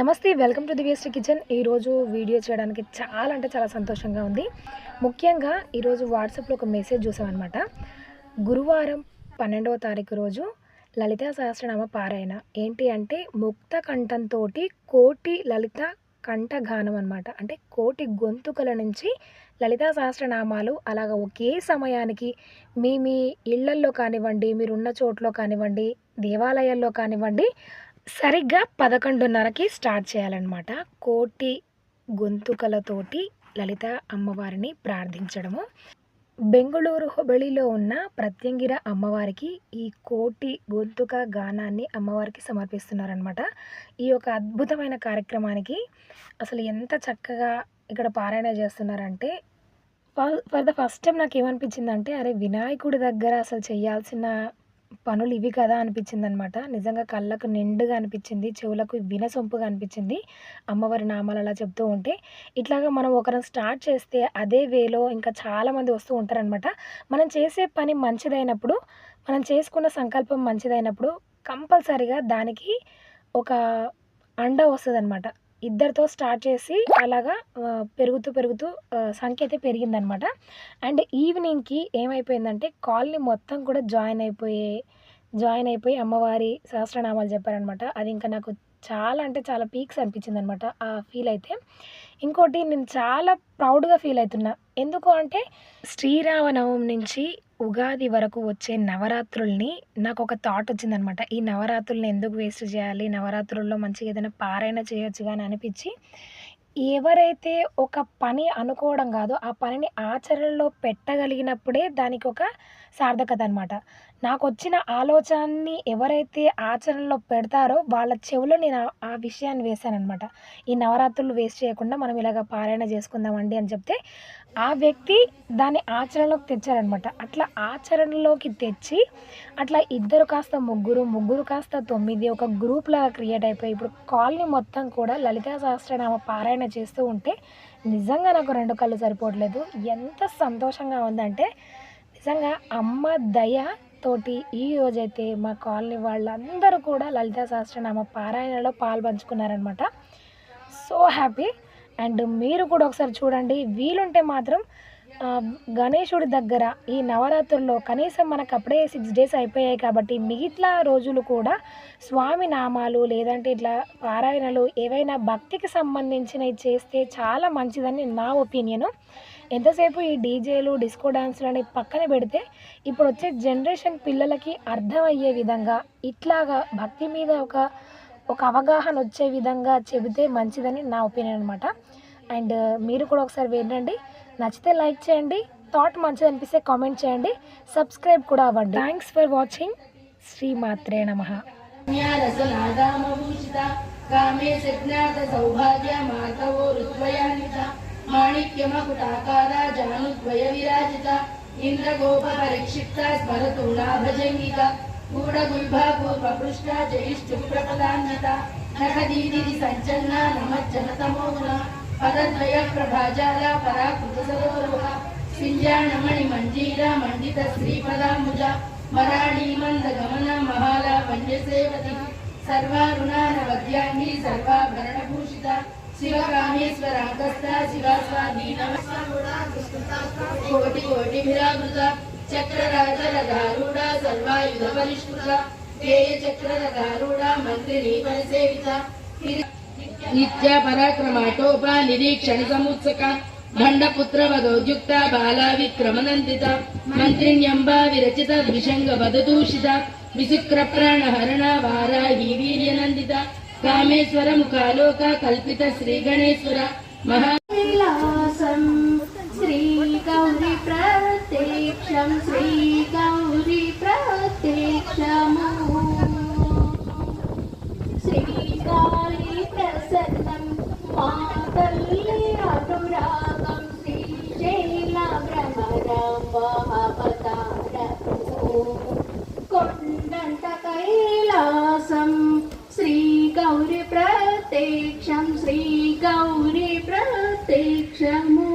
నమస్తే welcome to Divyasri kitchen ఈరోజు video చేయడానికి చాలా అంటే చాలా సంతోషంగా ఉంది. ముఖ్యంగా ఈరోజు వాట్సాప్లో ఒక మెసేజ్ చూసామన్నమాట. గురువారం పన్నెండవ తారీఖు రోజు లలితా సహస్రనామ పారాయణ. ఏంటి అంటే ముక్త కంఠంతో కోటి లలిత కంఠగానం అనమాట అంటే కోటి గొంతుకల నుంచి లలితా సహస్రనామాలు అలాగ ఒకే సమయానికి మీ మీ ఇళ్ళల్లో కానివ్వండి మీరున్న చోట్లో కానివ్వండి దేవాలయాల్లో కానివ్వండి సరిగ్గా పదకొండున్నరకి స్టార్ట్ చేయాలన్నమాట. కోటి గొంతుకలతోటి లలిత అమ్మవారిని ప్రార్థించడము. బెంగళూరు హుబళిలో ఉన్న ప్రత్యంగిర అమ్మవారికి ఈ కోటి గొంతుక గానాన్ని అమ్మవారికి సమర్పిస్తున్నారనమాట ఈ యొక్క అద్భుతమైన కార్యక్రమానికి అసలు ఎంత చక్కగా ఇక్కడ పారాయణ చేస్తున్నారంటే ఫర్ ద ఫస్ట్ టైం నాకు ఏమనిపించిందంటే అరే వినాయకుడి దగ్గర అసలు చేయాల్సిన పనులు ఇవి కదా అనిపించింది అనమాట నిజంగా కళ్ళకు నిండుగా అనిపించింది చెవులకు వినసొంపుగా అనిపించింది. అమ్మవారి నామాలు అలా చెప్తూ ఉంటే ఇట్లాగా మనం ఒకరం స్టార్ట్ చేస్తే అదే వేలో ఇంకా చాలామంది వస్తూ ఉంటారనమాట. మనం చేసే పని మంచిదైనప్పుడు మనం చేసుకున్న సంకల్పం మంచిదైనప్పుడు కంపల్సరిగా దానికి ఒక అండ వస్తుంది అనమాట ఇద్దరితో స్టార్ట్ చేసి అలాగా పెరుగుతూ పెరుగుతూ సంఖ్య అయితే పెరిగిందనమాట. అండ్ ఈవినింగ్కి ఏమైపోయిందంటే కాలనీ మొత్తం కూడా జాయిన్ అయిపోయే జాయిన్ అయిపోయి అమ్మవారి సహస్రనామాలు చెప్పారనమాట. అది ఇంకా నాకు చాలా అంటే చాలా పీక్స్ అనిపించింది అనమాట ఆ ఫీల్ అయితే. ఇంకోటి నేను చాలా ప్రౌడ్గా ఫీల్ అవుతున్నా. ఎందుకు అంటే శ్రీరామనవం నుంచి ఉగాది వరకు వచ్చే నవరాత్రుల్ని నాకు ఒక థాట్ వచ్చిందనమాట. ఈ నవరాత్రుల్ని ఎందుకు వేస్ట్ చేయాలి? నవరాత్రుల్లో మంచిగా ఏదైనా పారాయణ చేయొచ్చు కానీ అనిపించి ఎవరైతే ఒక పని అనుకోవడం కాదో ఆ పనిని ఆచరణలో పెట్టగలిగినప్పుడే దానికి ఒక సార్థకత అనమాట నాకు వచ్చిన ఆలోచనని ఎవరైతే ఆచరణలో పెడతారో వాళ్ళ చెవులో నేను ఆ- ఆ విషయాన్ని వేశానమాట ఈ నవరాత్రులు వేస్ట్ చేయకుండా మనం ఇలాగ పారాయణ చేసుకుందామండి అని చెప్తే ఆ వ్యక్తి దాన్ని ఆచరణలోకి తెచ్చారనమాట అట్లా ఆచరణలోకి తెచ్చి అట్లా ఇద్దరు కాస్త ముగ్గురు ముగ్గురు కాస్త తొమ్మిది ఒక గ్రూప్ లాగా క్రియేట్ అయిపోయి ఇప్పుడు కాలనీ మొత్తం కూడా లలితా సహస్రనామ పారాయణ చేస్తూ ఉంటే నిజంగా నాకు రెండు కళ్ళు సరిపోవట్లేదు. ఎంత సంతోషంగా ఉందంటే నిజంగా అమ్మ దయ తోటి ఈ రోజైతే మా కాలనీ వాళ్ళందరూ కూడా లలితా సహస్రనామ పారాయణలో పాల్పంచుకున్నారనమాట సో హ్యాపీ. అండ్ మీరు కూడా ఒకసారి చూడండి. వీలుంటే మాత్రం గణేశుడి దగ్గర ఈ నవరాత్రుల్లో కనీసం మనకు అప్పుడే సిక్స్ డేస్ అయిపోయాయి కాబట్టి మిగిట్లా రోజులు కూడా స్వామి నామాలు లేదంటే ఇట్లా పారాయణలు ఏవైనా భక్తికి సంబంధించినవి చేస్తే చాలా మంచిదని నా ఒపీనియను ఎంతసేపు ఈ డీజేలు డిస్కో డాన్సులు అని పక్కన పెడితే ఇప్పుడు వచ్చే జనరేషన్ పిల్లలకి అర్థమయ్యే విధంగా ఇట్లాగా భక్తి మీద ఒక ఒక అవగాహన వచ్చే విధంగా చెబితే మంచిదని నా ఒపీనియన్ అనమాట అండ్ మీరు కూడా ఒకసారి వినండి. నచ్చితే లైక్ చేయండి థాట్ మంచిది అనిపిస్తే కామెంట్ చేయండి సబ్స్క్రైబ్ కూడా అవ్వండి. థ్యాంక్స్ ఫర్ వాచింగ్ శ్రీ మాత్రే నమః. రసనాదామభూషిత కామే సిద్ధార్థ సౌభాగ్య మాధవో రుద్వయాన్విత మాణిక్యమకుటాకార జానుద్వయ విరాజిత ఇంద్రగోప పరిక్షిప్త స్మరతు నాభజంగిక గూఢగుల్భాగోపృష్ట జయిష్ఠు ప్రపదాన్విత నఖదీది సంచలన నమజ్జనతమోగుణ పదద్వయ ప్రభాజాల పరాకృత సరోరుహ సింజాణమణి మంజీర మండిత శ్రీపదాంబుజ మరాళీ మంద గమన మహాల పంజసేవతి సర్వారుణానవద్యాంగి సర్వాభరణభూషిత శివకామేశ్వరాంతస్థ శివాస్వాధీన కోటి నిత్య పరాక్రమాటోపా నిరీక్షణ సముత్సక. భండపుత్ర వదోద్యుక్త బాలా విక్రమనందిత మంత్రిణ్యంబా విరచిత ద్విషంగ వదదూషిత విశుక్ర ప్రాణ హరణ వారాహి వీర్యనందిత. కామేశ్వర ముఖాలోక కల్పిత శ్రీ గణేశ్వర. మహావిలాసం శ్రీ శ్రీగౌరి ప్రత్యక్షం శ్రీగౌరి ప్రత్యక్షము శ్రీ గౌరీ ప్రత్యక్షము.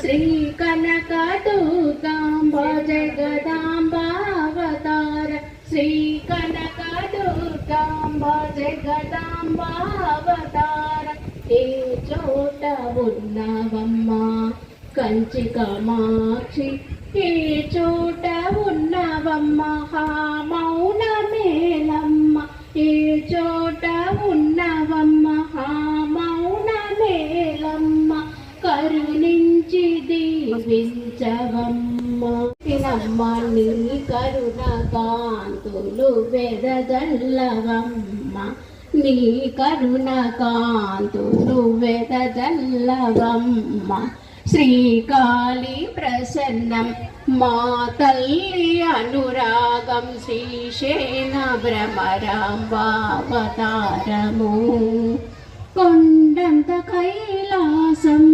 శ్రీ కనకదుర్గాంబ జగదాంబావతార శ్రీ కనకదుర్గాంబ జగదాంబావతార ఏ చోట ఉన్నవమ్మ? కంచి కమాక్షి ఏ చోట ఉన్నవమ్మ? హామౌ దీవించవమ్మ తినమ్మ నీ కరుణ కాంతులు వెదజల్లవమ్మ. నీ కరుణ కాంతులు వెదజల్లవమ్మ. శ్రీకాళి ప్రసన్నం మా తల్లి అనురాగం శ్రీశేన భ్రమరాంబావతారము. కొండంత కైలాసం